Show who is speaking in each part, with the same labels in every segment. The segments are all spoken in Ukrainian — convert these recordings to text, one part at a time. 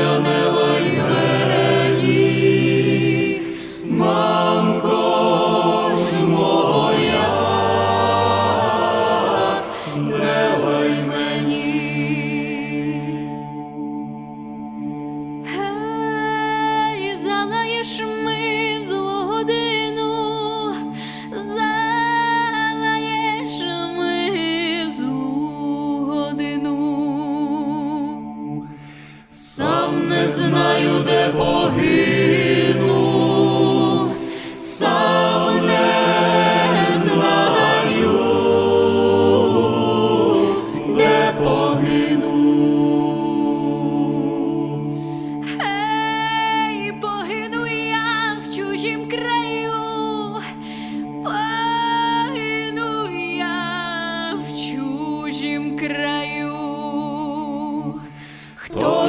Speaker 1: Lionel.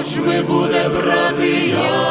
Speaker 1: ж
Speaker 2: ми
Speaker 1: буде брати я.